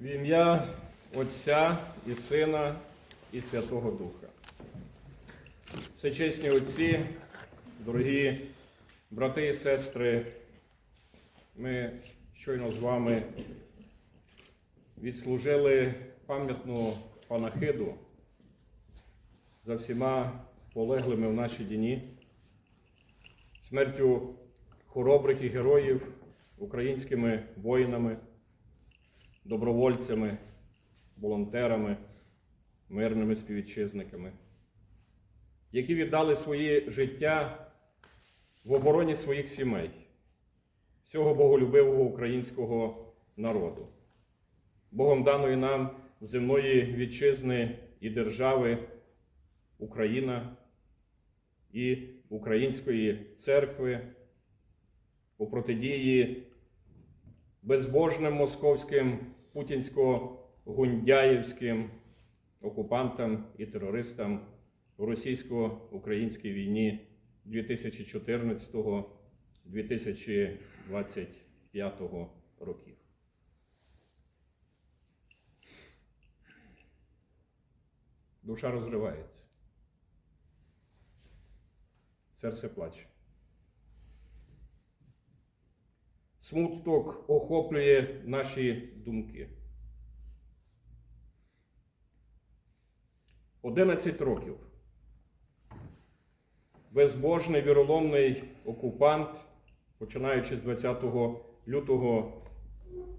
В ім'я Отця і Сина і Святого Духа. Всечесні Отці, дорогі брати і сестри, ми щойно з вами відслужили пам'ятну панахиду за всіма полеглими в наші дні, смертю хоробрих і героїв, українськими воїнами добровольцями, волонтерами, мирними співвітчизниками, які віддали свої життя в обороні своїх сімей, всього боголюбивого українського народу, Богом даної нам земної вітчизни і держави Україна і Української церкви у протидії безбожним московським путінсько-гундяєвським окупантам і терористам у російсько-українській війні 2014-2025 років. Душа розривається. Серце плаче. Смуток охоплює наші думки. 11 років. Безбожний віроломний окупант, починаючи з 20 лютого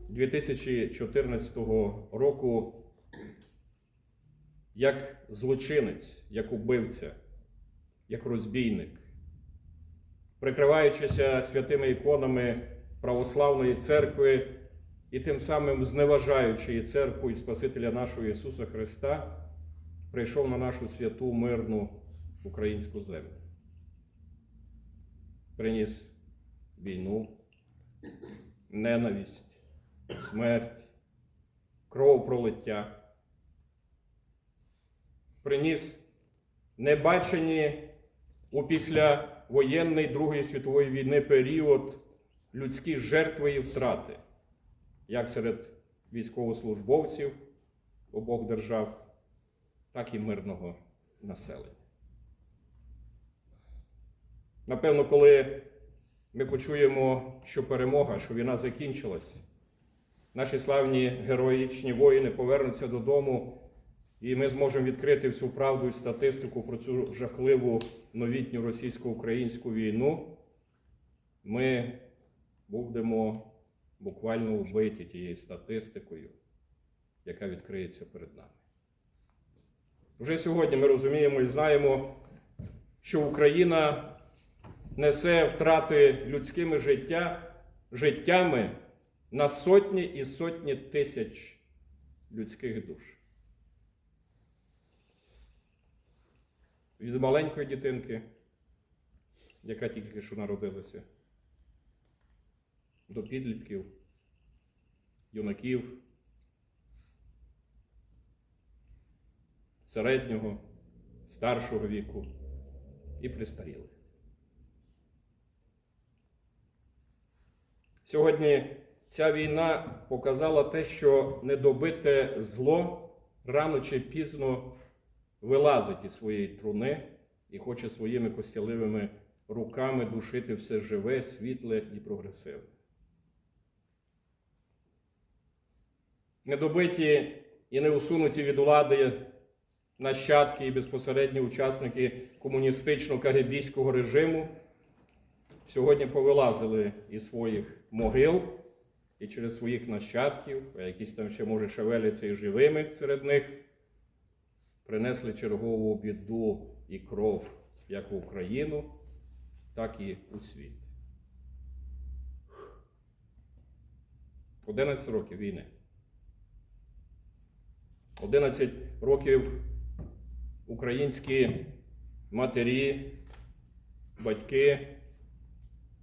2014 року, як злочинець, як убивця, як розбійник, прикриваючися святими іконами православної церкви і тим самим зневажаючи і церкву і Спасителя нашого Ісуса Христа, прийшов на нашу святу мирну українську землю. Приніс війну, ненависть, смерть, кровопролиття. Приніс небачені у післявоєнний Другої світової війни період людські жертви і втрати, як серед військовослужбовців обох держав, так і мирного населення. Напевно, коли ми почуємо, що перемога, що війна закінчилась, наші славні героїчні воїни повернуться додому, і ми зможемо відкрити всю правду і статистику про цю жахливу новітню російсько-українську війну. Ми будемо буквально вбиті тією статистикою, яка відкриється перед нами. Вже сьогодні ми розуміємо і знаємо, що Україна несе втрати людськими життя, життями на сотні і сотні тисяч людських душ. Від маленької дитинки, яка тільки що народилася, до підлітків, юнаків, середнього, старшого віку і пристарілих. Сьогодні ця війна показала те, що недобите зло рано чи пізно вилазить із своєї труни і хоче своїми костяливими руками душити все живе, світле і прогресивне. Недобиті і не усунуті від влади нащадки і безпосередні учасники комуністично-кагебійського режиму сьогодні повилазили із своїх могил і через своїх нащадків, а якісь там ще може шевеляться і живими серед них, принесли чергову біду і кров як в Україну, так і у світ. 11 років війни. 11 років українські матері, батьки,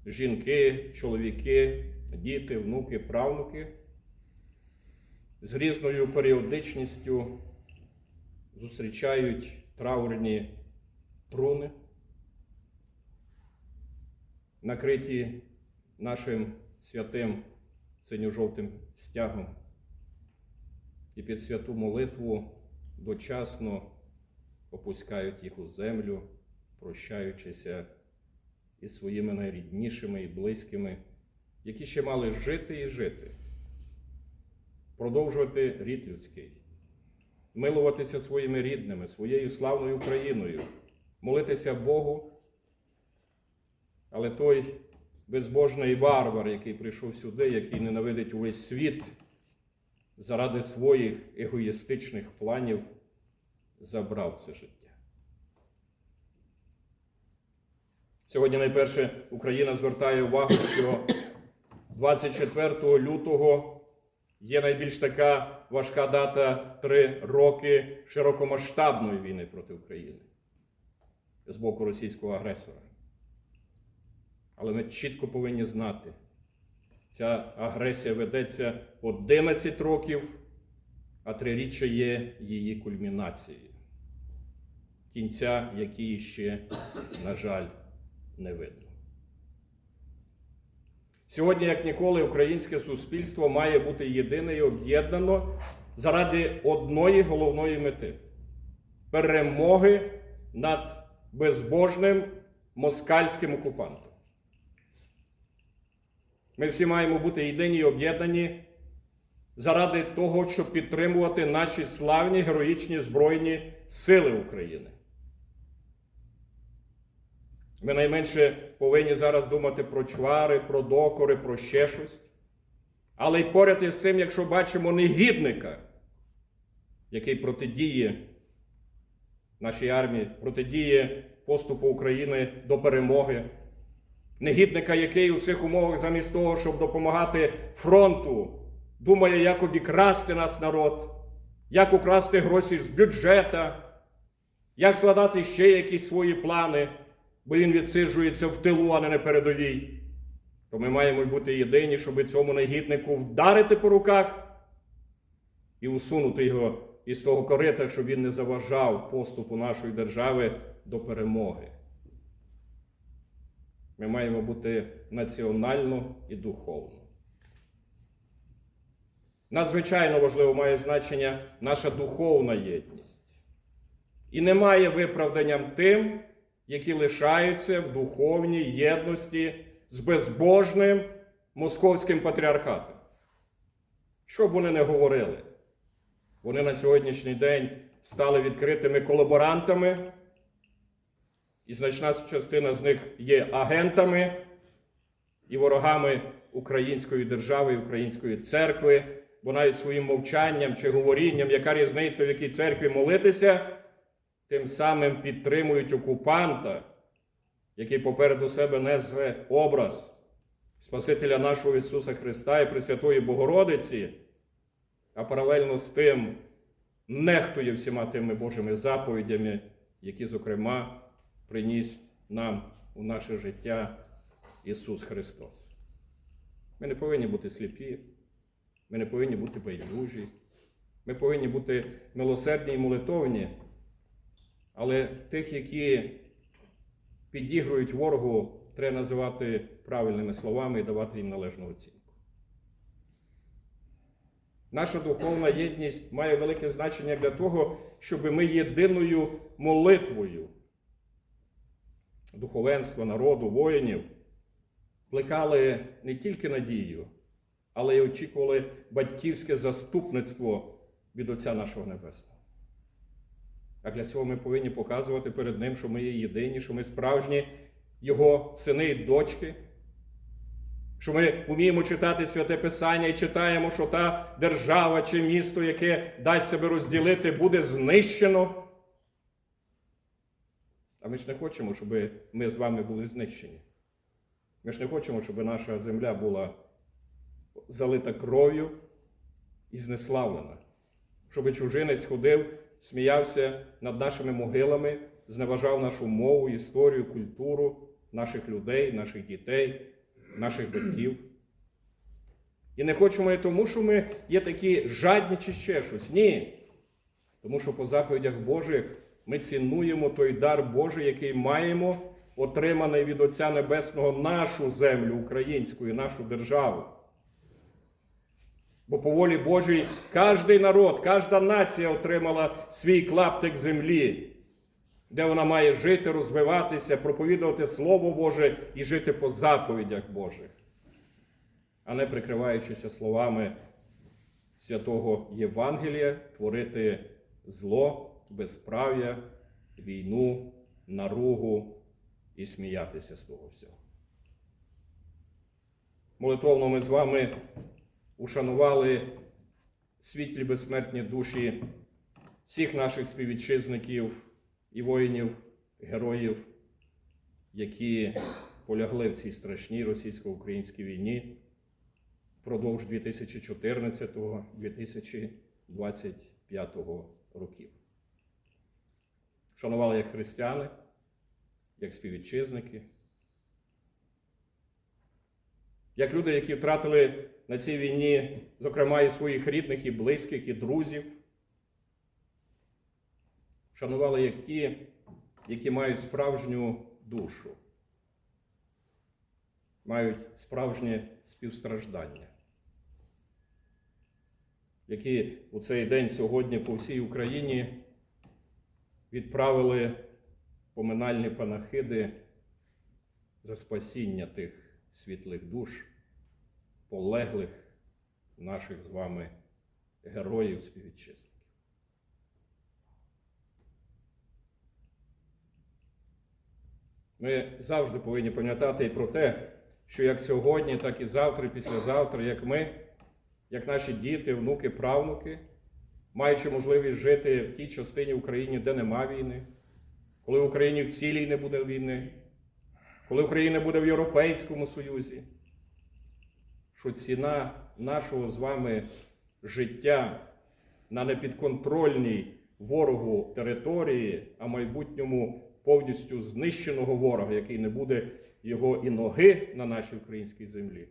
жінки, чоловіки, діти, внуки, правнуки з різною періодичністю зустрічають траурні труни, накриті нашим святим синьо-жовтим стягом і під святу молитву дочасно опускають їх у землю, прощаючися із своїми найріднішими і близькими, які ще мали жити і жити, продовжувати рід людський, милуватися своїми рідними, своєю славною Україною, молитися Богу. Але той безбожний варвар, який прийшов сюди, який ненавидить увесь світ, заради своїх егоїстичних планів забрав це життя. Сьогодні найперше Україна звертає увагу, що 24 лютого є найбільш така важка дата три роки широкомасштабної війни проти України з боку російського агресора. Але ми чітко повинні знати, ця агресія ведеться 11 років, а триріччя є її кульмінацією, кінця якої ще, на жаль, не видно. Сьогодні, як ніколи, українське суспільство має бути єдине і об'єднано заради одної головної мети перемоги над безбожним москальським окупантом. Ми всі маємо бути єдині і об'єднані заради того, щоб підтримувати наші славні героїчні Збройні Сили України. Ми найменше повинні зараз думати про чвари, про докори, про ще щось. Але й поряд із цим, якщо бачимо негідника, який протидіє нашій армії, протидіє поступу України до перемоги, негідника, який у цих умовах, замість того, щоб допомагати фронту, думає, як обікрасти нас народ, як украсти гроші з бюджета, як складати ще якісь свої плани, бо він відсиджується в тилу, а не на передовій. То ми маємо бути єдині, щоб цьому негіднику вдарити по руках і усунути його із того корита, щоб він не заважав поступу нашої держави до перемоги. Ми маємо бути національно і духовно. Надзвичайно важливо має значення наша духовна єдність. І немає виправданням тим, які лишаються в духовній єдності з безбожним московським патріархатом. Що б вони не говорили, вони на сьогоднішній день стали відкритими колаборантами, і значна частина з них є агентами і ворогами української держави української церкви, бо навіть своїм мовчанням чи говорінням, яка різниця, в якій церкві молитися, тим самим підтримують окупанта, який попереду себе несе образ Спасителя нашого Ісуса Христа і Пресвятої Богородиці, а паралельно з тим нехтує всіма тими Божими заповідями, які, зокрема, приніс нам у наше життя Ісус Христос. Ми не повинні бути сліпі, ми не повинні бути байдужі, ми повинні бути милосердні і молитовні, але тих, які підігрують ворогу, треба називати правильними словами і давати їм належну оцінку. Наша духовна єдність має велике значення для того, щоб ми єдиною молитвою духовенства, народу, воїнів плекали не тільки надію, але й очікували батьківське заступництво від Отця нашого Небесного. А для цього ми повинні показувати перед Ним, що ми є єдині, що ми справжні Його сини і дочки, що ми вміємо читати святе Писання і читаємо, що та держава чи місто, яке дасть себе розділити, буде знищено. Ми ж не хочемо, щоб ми з вами були знищені. Ми ж не хочемо, щоб наша земля була залита кров'ю і знеславлена, щоб чужинець ходив, сміявся над нашими могилами, зневажав нашу мову, історію, культуру наших людей, наших дітей, наших батьків. І не хочемо і тому, що ми є такі жадні чи ще щось. Ні. Тому що по заповідях Божих ми цінуємо той дар Божий, який маємо, отриманий від Отця Небесного нашу землю українську і нашу державу. Бо по волі Божій кожний народ, кожна нація отримала свій клаптик землі, де вона має жити, розвиватися, проповідувати Слово Боже і жити по заповідях Божих, а не прикриваючися словами святого Євангелія, творити зло, безправ'я, війну, наругу і сміятися з того всього. Молитовно ми з вами ушанували світлі безсмертні душі всіх наших співвітчизників і воїнів, героїв, які полягли в цій страшній російсько-українській війні впродовж 2014-2025 років. Шанували як християни, як співвітчизники, як люди, які втратили на цій війні, зокрема, і своїх рідних, і близьких, і друзів. Шанували як ті, які мають справжню душу, мають справжнє співстраждання, які у цей день сьогодні по всій Україні відправили поминальні панахиди за спасіння тих світлих душ, полеглих наших з вами героїв співвітчизників. Ми завжди повинні пам'ятати і про те, що як сьогодні, так і завтра, і післязавтра, як ми, як наші діти, внуки, правнуки, маючи можливість жити в тій частині України, де нема війни, коли в Україні в цілій не буде війни, коли Україна буде в Європейському Союзі, що ціна нашого з вами життя на непідконтрольній ворогу території, а майбутньому повністю знищеного ворога, який не буде його і ноги на нашій українській землі.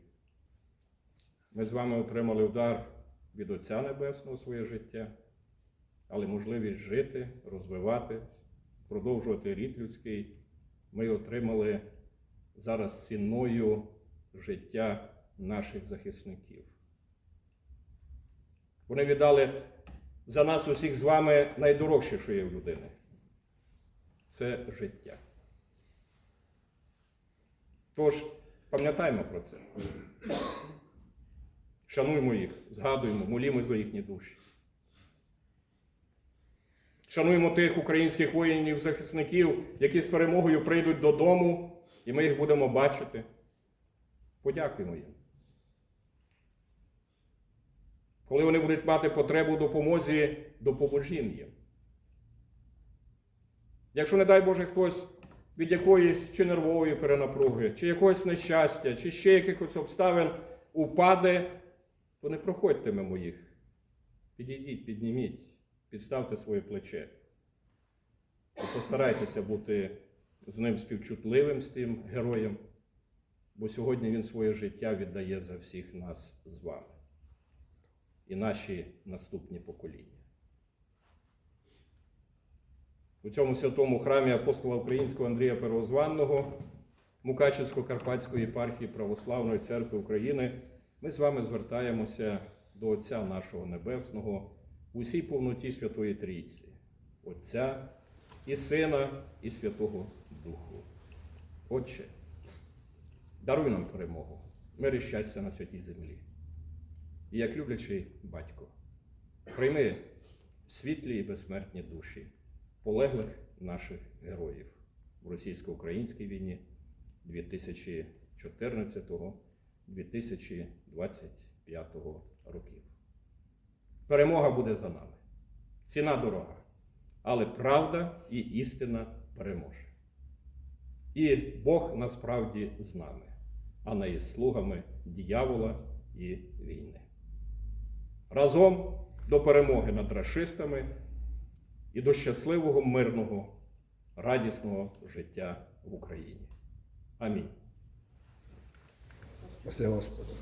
Ми з вами отримали удар від Отця Небесного своє життя, але можливість жити, розвивати, продовжувати рід людський. Ми отримали зараз ціною життя наших захисників. Вони віддали за нас усіх з вами найдорожче, що є в людини. Це життя. Тож, пам'ятаймо про це. Шануймо їх, згадуємо, молімо за їхні душі. Шануємо тих українських воїнів, захисників, які з перемогою прийдуть додому, і ми їх будемо бачити. Подякуємо їм. Коли вони будуть мати потребу допомозі, допоможімо їм. Якщо, не дай Боже, хтось від якоїсь чи нервової перенапруги, чи якогось нещастя, чи ще якихось обставин упаде, то не проходьте мимо їх. Підійдіть, підніміть, підставте своє плече. І постарайтеся бути з ним співчутливим, з тим героєм, бо сьогодні він своє життя віддає за всіх нас з вами і наші наступні покоління. У цьому святому храмі апостола Українського Андрія Первозванного Мукачевсько-Карпатської єпархії Православної церкви України ми з вами звертаємося до Отця нашого Небесного у всій повноті Святої Трійці, Отця і Сина, і Святого Духу. Отче, даруй нам перемогу, мир і щастя на святій землі. І як люблячий батько, прийми світлі і безсмертні душі полеглих наших героїв в російсько-українській війні 2014-2025 років. Перемога буде за нами. Ціна дорога, але правда і істина переможе. І Бог насправді з нами, а не із слугами дьявола і війни. Разом до перемоги над расистами і до щасливого, мирного, радісного життя в Україні. Амінь. Você é hóspede.